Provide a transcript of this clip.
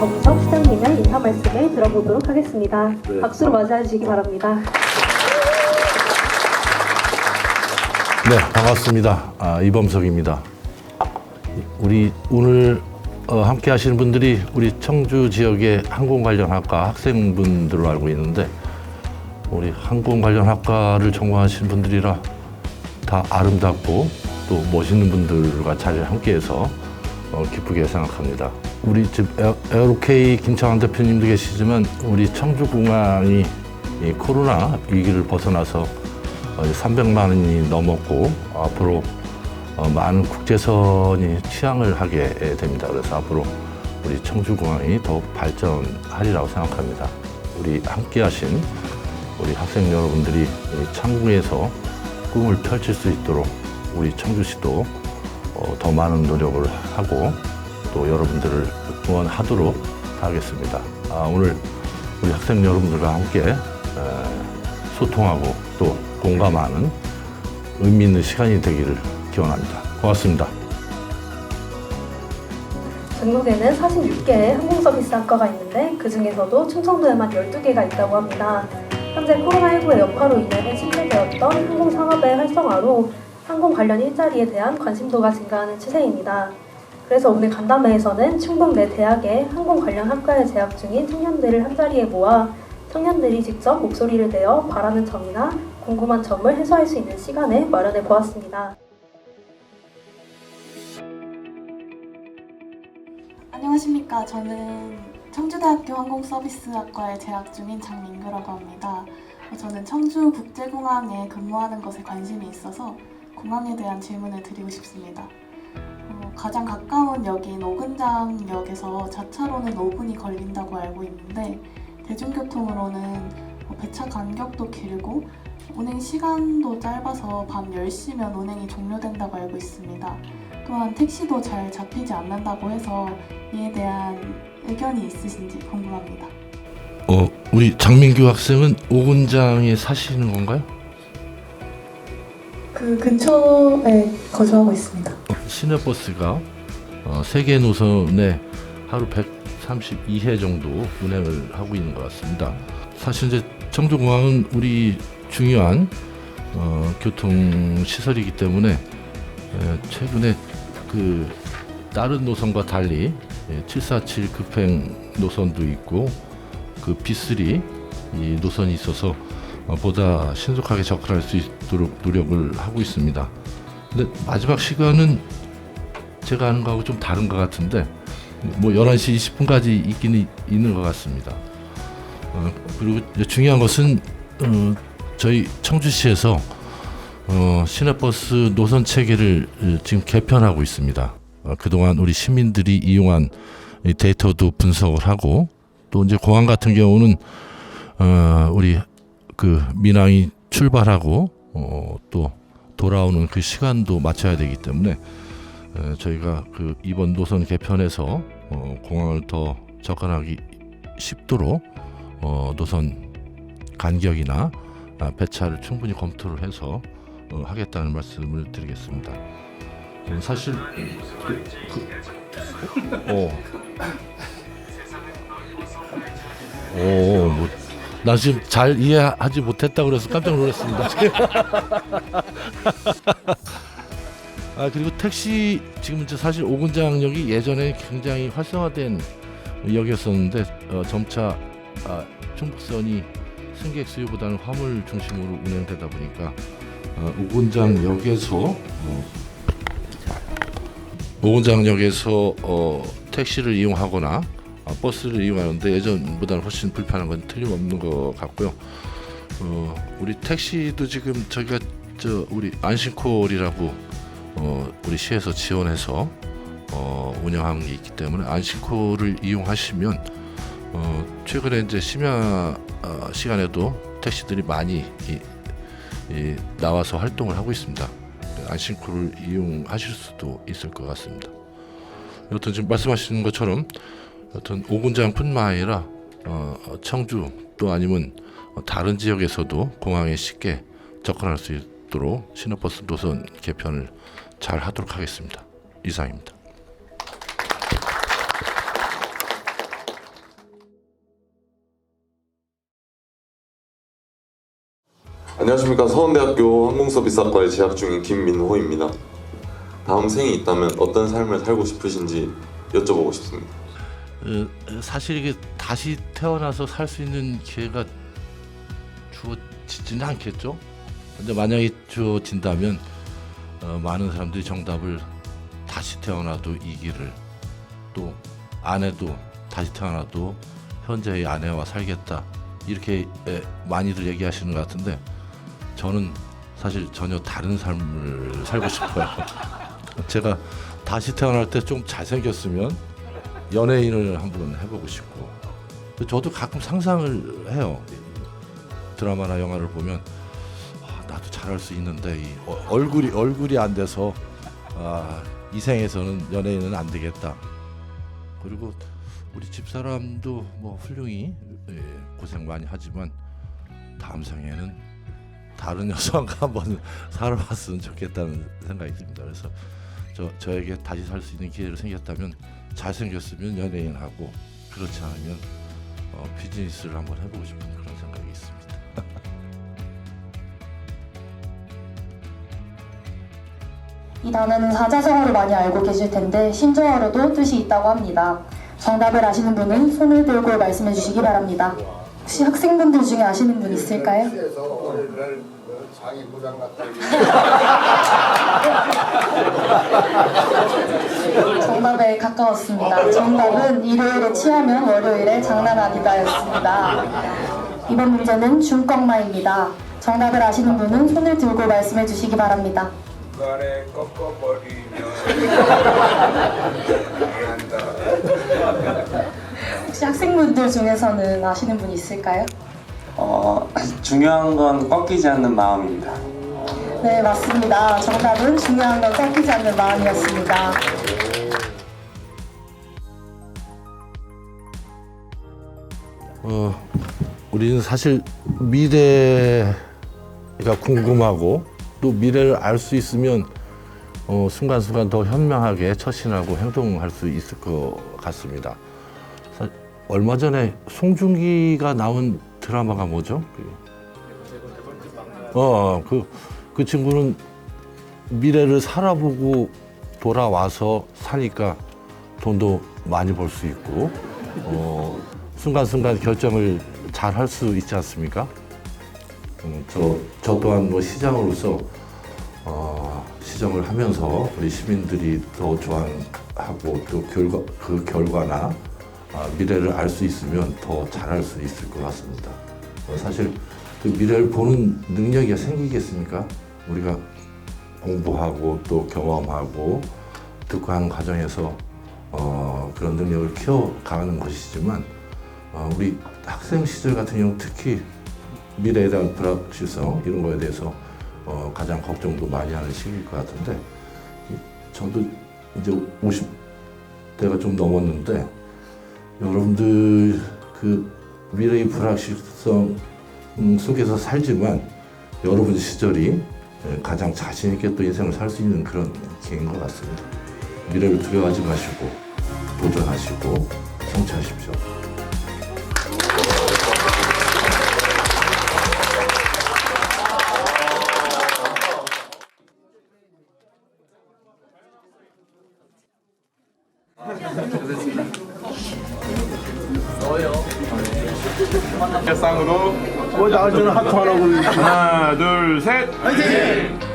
정석 시장님의 인사 말씀을 들어보도록 하겠습니다. 네. 박수로 맞이해 주시기 바랍니다. 네, 반갑습니다. 아, 이범석입니다. 우리 오늘 어, 함께 하시는 분들이 우리 청주 지역의 항공 관련 학과 학생분들로 알고 있는데 우리 항공 관련 학과를 전공하시는 분들이라 다 아름답고 또 멋있는 분들과 자리를 함께해서 어, 기쁘게 생각합니다. 우리 에어- 에어로케이 김창환 대표님도 계시지만 우리 청주공항이 이 코로나 위기를 벗어나서 어, 이제 300만 원이 넘었고 앞으로 어, 많은 국제선이 취항을 하게 됩니다. 그래서 앞으로 우리 청주공항이 더욱 발전하리라고 생각합니다. 우리 함께하신 우리 학생 여러분들이 이 창구에서 꿈을 펼칠 수 있도록 우리 청주시도 어, 더 많은 노력을 하고 또 여러분들을 응원하도록 하겠습니다. 아, 오늘 우리 학생 여러분들과 함께 에, 소통하고 또 공감하는 의미 있는 시간이 되기를 기원합니다. 고맙습니다. 전국에는 46개의 항공 서비스 학과가 있는데 그 중에서도 충청도에만 12개가 있다고 합니다. 현재 코로나19의 여파로 인해 침체되었던 항공 산업의 활성화로 항공 관련 일자리에 대한 관심도가 증가하는 추세입니다. 그래서 오늘 간담회에서는 충북 내 대학의 항공 관련 학과에 재학 중인 청년들을 한자리에 모아 청년들이 직접 목소리를 내어 바라는 점이나 궁금한 점을 해소할 수 있는 시간을 마련해 보았습니다. 안녕하십니까. 저는 청주대학교 항공서비스학과에 재학 중인 장민규라고 합니다. 어, 저는 청주국제공항에 근무하는 것에 관심이 있어서 공항에 대한 질문을 드리고 싶습니다. 어, 가장 가까운 역인 오근장역에서 자차로는 5분이 걸린다고 알고 있는데 대중교통으로는 뭐 배차 간격도 길고 운행 시간도 짧아서 밤 10시면 운행이 종료된다고 알고 있습니다. 또한 택시도 잘 잡히지 않는다고 해서 이에 대한 의견이 있으신지 궁금합니다. 어, 우리 장민규 학생은 오군장에 사시는 건가요? 그 근처에 거주하고 있습니다. 시내버스가 어, 세개 노선에 하루 132회 정도 운행을 하고 있는 것 같습니다. 사실 이제 청주공항은 우리 중요한 어, 교통 시설이기 때문에 에, 최근에 그 다른 노선과 달리 예, 747 급행 노선도 있고 그 B3 이 노선이 있어서 어, 보다 신속하게 접근할 수 있도록 노력을 하고 있습니다. 근데 마지막 시간은 제가 아는 거하고 좀 다른 것 같은데 뭐 11시 20분까지 있기는 있는 것 같습니다. 어, 그리고 중요한 것은 어, 저희 청주시에서 어, 시내버스 노선 체계를 어, 지금 개편하고 있습니다. 어, 그동안 우리 시민들이 이용한 이 데이터도 분석을 하고 또 이제 공항 같은 경우는 어, 우리 그 민항이 출발하고 어, 또 돌아오는 그 시간도 맞춰야 되기 때문에 에, 저희가 그 이번 노선 개편에서 어, 공항을 더 접근하기 쉽도록 어, 노선 간격이나 아, 배차를 충분히 검토를 해서 어, 하겠다는 말씀을 드리겠습니다. 어, 사실 그, 그, 어, 나 지금 잘 이해하지 못했다 그래서 깜짝 놀랐습니다. 아 그리고 택시 지금 이제 사실 오군장역이 예전에 굉장히 활성화된 역이었었는데 어, 점차 아, 충북선이 승객 수요보다는 화물 중심으로 운행되다 보니까 어, 오군장역에서 어, 오군장역에서 어, 택시를 이용하거나 어, 버스를 이용하는데 예전보다는 훨씬 불편한 건 틀림없는 것 같고요. 어, 우리 택시도 지금 저희가 저 우리 안심콜이라고 어, 우리 시에서 지원해서 어, 운영하는 게 있기 때문에 안심콜을 이용하시면 어, 최근에 이제 심야 어, 시간에도 택시들이 많이 이, 이, 나와서 활동을 하고 있습니다. 안심콜을 이용하실 수도 있을 것 같습니다. 여튼 지금 말씀하시는 것처럼 어떤 오군장뿐만 아니라 어, 어 청주 또 아니면 다른 지역에서도 공항에 쉽게 접근할 수 있도록 시내버스 노선 개편을 잘 하도록 하겠습니다. 이상입니다. 안녕하십니까 서원대학교 항공서비스학과에 재학 중인 김민호입니다. 다음 생이 있다면 어떤 삶을 살고 싶으신지 여쭤보고 싶습니다. 어, 사실 이게 다시 태어나서 살 수 있는 기회가 주어지지는 않겠죠. 근데 만약에 주어진다면 어, 많은 사람들이 정답을 다시 태어나도 이 길을 또 아내도 다시 태어나도 현재의 아내와 살겠다 이렇게 에, 많이들 얘기하시는 것 같은데 저는 사실 전혀 다른 삶을 살고 싶어요. 제가 다시 태어날 때 좀 잘생겼으면 연예인을 한번 해보고 싶고. 저도 가끔 상상을 해요. 드라마나 영화를 보면 아, 나도 잘할 수 있는데 이 어- 얼굴이 얼굴이 안 돼서 아, 이 생에서는 연예인은 안 되겠다. 그리고 우리 집 사람도 뭐 훌륭히 예, 고생 많이 하지만 다음 생에는 다른 여성과 한번 살아봤으면 좋겠다는 생각이 듭니다. 그래서 저 저에게 다시 살 수 있는 기회를 생겼다면 잘생겼으면 연예인하고 그렇지 않으면 어, 비즈니스를 한번 해보고 싶은 그런 생각이 있습니다. 이 단어는 사자성어로 많이 알고 계실 텐데 신조어로도 뜻이 있다고 합니다. 정답을 아시는 분은 손을 들고 말씀해 주시기 바랍니다. 혹시 학생분들 중에 아시는 분 있을까요? 그래서 오늘날 그 상위 부장 같은 정답에 가까웠습니다. 정답은 일요일에 취하면 월요일에 장난 아니다였습니다. 이번 문제는 중꺾마입니다. 정답을 아시는 분은 손을 들고 말씀해 주시기 바랍니다. 중간에 꺾어버리면 한다. 혹시 학생분들 중에서는 아시는 분 있을까요? 어, 중요한 건 꺾이지 않는 마음입니다. 네, 맞습니다. 정답은 중요한 건 꺾이지 않는 마음이었습니다. 어, 우리는 사실 미래가 궁금하고 또 미래를 알 수 있으면 어, 순간순간 더 현명하게 처신하고 행동할 수 있을 것 같습니다. 사- 얼마 전에 송중기가 나온 드라마가 뭐죠? 그- 어, 그, 그 친구는 미래를 살아보고 돌아와서 사니까 돈도 많이 벌 수 있고, 어, 순간순간 결정을 잘 할 수 있지 않습니까? 음, 저, 저 또한 뭐 시장으로서 어, 시정을 하면서 우리 시민들이 더 좋아하고 또 결과, 그 결과나 아, 미래를 알 수 있으면 더 잘할 수 있을 것 같습니다. 어, 사실 그 미래를 보는 능력이 생기겠습니까? 우리가 공부하고 또 경험하고 듣고 하는 과정에서 어, 그런 능력을 키워가는 것이지만 어, 우리 학생 시절 같은 경우 특히 미래에 대한 불확실성 이런 거에 대해서 어, 가장 걱정도 많이 하는 시기일 것 같은데 이- 저도 이제 50대가 좀 넘었는데 여러분들 그 미래의 불확실성 음, 속에서 살지만 여러분 시절이 예, 가장 자신 있게 또 인생을 살 수 있는 그런 기회인 것 같습니다. 미래를 두려워하지 마시고 도전하시고 성취하십시오. 쌍으로 뭐 하나 둘셋!